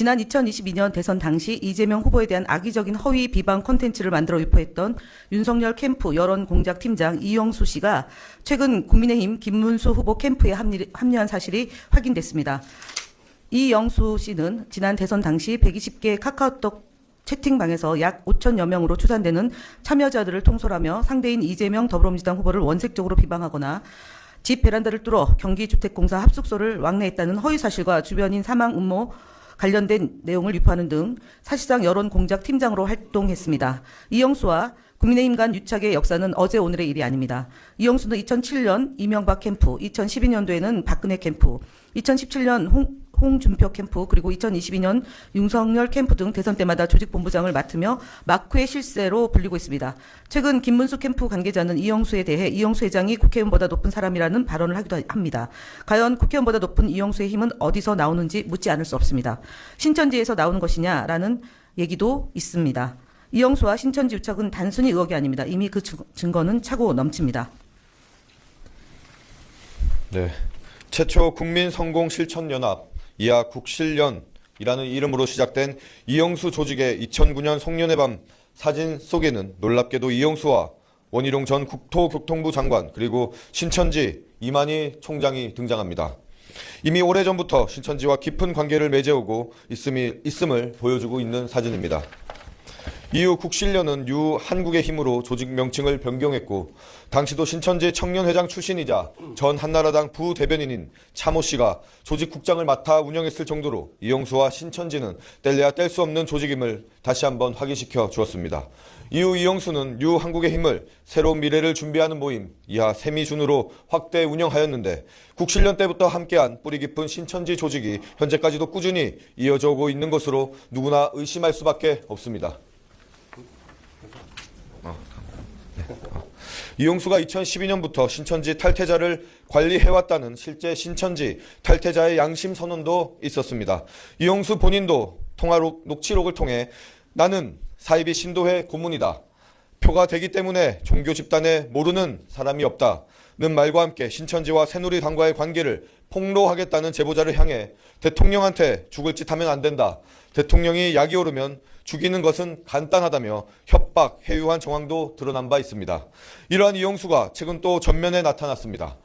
지난 2022년 대선 당시 이재명 후보에 대한 악의적인 허위 비방 콘텐츠를 만들어 유포했던 윤석열 캠프 여론 공작 팀장 이영수 씨가 최근 국민의힘 김문수 후보 캠프에 합류한 사실이 확인됐습니다. 이영수 씨는 지난 대선 당시 120개 카카오톡 채팅방에서 약 5천여 명으로 추산되는 참여자들을 통솔하며 상대인 이재명 더불어민주당 후보를 원색적으로 비방하거나 집 베란다를 뚫어 경기주택공사 합숙소를 왕래했다는 허위 사실과 주변인 사망 음모 관련된 내용을 유포하는 등 사실상 여론 공작 팀장으로 활동했습니다. 이영수와 국민의힘 간 유착의 역사는 어제 오늘의 일이 아닙니다. 이영수는 2007년 이명박 캠프, 2012년도에는 박근혜 캠프, 2017년 홍, 홍준표 캠프, 그리고 2022년 윤석열 캠프 등 대선 때마다 조직본부장을 맡으며 마크의 실세로 불리고 있습니다. 최근 김문수 캠프 관계자는 이영수에 대해 이영수 회장이 국회의원보다 높은 사람이라는 발언을 하기도 합니다. 과연 국회의원보다 높은 이영수의 힘은 어디서 나오는지 묻지 않을 수 없습니다. 신천지에서 나오는 것이냐라는 얘기도 있습니다. 이영수와 신천지 유착은 단순히 의혹이 아닙니다. 이미 그 증- 증거는 차고 넘칩니다. 네. 최초 국민 성공 실천 연합 이하 국실련이라는 이름으로 시작된 이영수 조직의 2009년 송년회 밤 사진 속에는 놀랍게도 이영수와 원희룡 전 국토교통부 장관 그리고 신천지 이만희 총장이 등장합니다. 이미 오래전부터 신천지와 깊은 관계를 맺어오고 있음이, 있음을 보여주고 있는 사진입니다. 이후 국실련은 유 한국의 힘으로 조직 명칭을 변경했고 당시도 신천지 청년회장 출신이자 전 한나라당 부대변인인 차모 씨가 조직 국장을 맡아 운영했을 정도로 이영수와 신천지는 뗄래야 뗄 수 없는 조직임을 다시 한번 확인시켜 주었습니다. 이후 이영수는 유 한국의 힘을 새로운 미래를 준비하는 모임 이하 세미준으로 확대 운영하였는데 국실련 때부터 함께한 뿌리 깊은 신천지 조직이 현재까지도 꾸준히 이어져 오고 있는 것으로 누구나 의심할 수밖에 없습니다. 이용수가 2012년부터 신천지 탈퇴자를 관리해왔다는 실제 신천지 탈퇴자의 양심 선언도 있었습니다. 이용수 본인도 통화 록- 녹취록을 통해 나는 사이비 신도회 고문이다. 표가 되기 때문에 종교 집단에 모르는 사람이 없다는 말과 함께 신천지와 새누리당과의 관계를 폭로하겠다는 제보자를 향해 대통령한테 죽을 짓 하면 안 된다. 대통령이 약이 오르면 죽이는 것은 간단하다며 협박, 해유한 정황도 드러난 바 있습니다. 이러한 이용수가 최근 또 전면에 나타났습니다.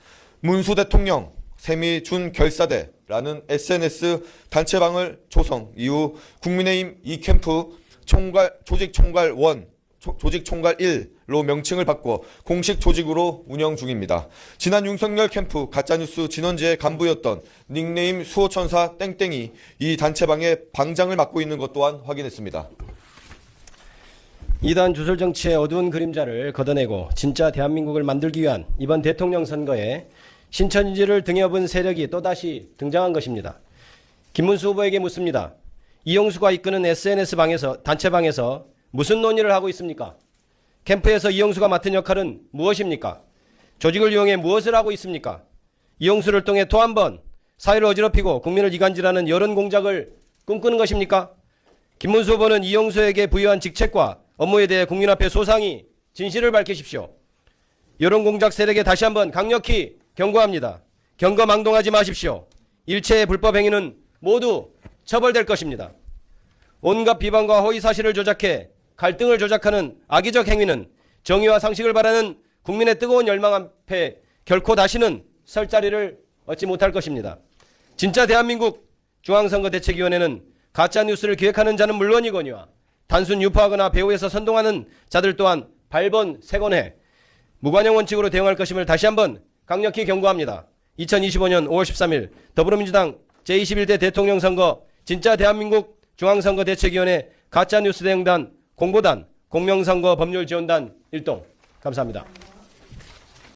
문수 대통령, 세미 준 결사대라는 SNS 단체방을 조성 이후 국민의힘 이 캠프 총괄 조직 총괄 원 조- 조직 총괄 1로 명칭을 바꿔 공식 조직으로 운영 중입니다. 지난 윤석열 캠프 가짜뉴스 진원지의 간부였던 닉네임 수호천사 땡땡이 이 단체방의 방장을 맡고 있는 것 또한 확인했습니다. 이단 주술 정치의 어두운 그림자를 걷어내고 진짜 대한민국을 만들기 위한 이번 대통령 선거에 신천지를 업은 세력이 또다시 등장한 것입니다. 김문수 후보에게 묻습니다. 이용수가 이끄는 SNS 방에서 단체방에서 무슨 논의를 하고 있습니까? 캠프에서 이용수가 맡은 역할은 무엇입니까? 조직을 이용해 무엇을 하고 있습니까? 이용수를 통해 또 한 번 사회를 어지럽히고 국민을 이간질하는 여론 공작을 꿈꾸는 것입니까? 김문수 후보는 이용수에게 부여한 직책과 업무에 대해 국민 앞에 소상히 진실을 밝히십시오. 여론 공작 세력에 다시 한번 강력히 경고합니다. 경거 망동하지 마십시오. 일체의 불법 행위는 모두 처벌될 것입니다. 온갖 비방과 허위 사실을 조작해 갈등을 조작하는 악의적 행위는 정의와 상식을 바라는 국민의 뜨거운 열망 앞에 결코 다시는 설 자리를 얻지 못할 것입니다. 진짜 대한민국 중앙선거대책위원회는 가짜 뉴스를 기획하는 자는 물론이거니와 단순 유포하거나 배후에서 선동하는 자들 또한 발본 세건해 무관용 원칙으로 대응할 것임을 다시 한번 강력히 경고합니다. 2025년 5월 13일 더불어민주당 제21대 대통령 선거 진짜 대한민국 중앙선거대책위원회 가짜뉴스 대응단 공보단 공명선거 법률지원단 일동 감사합니다.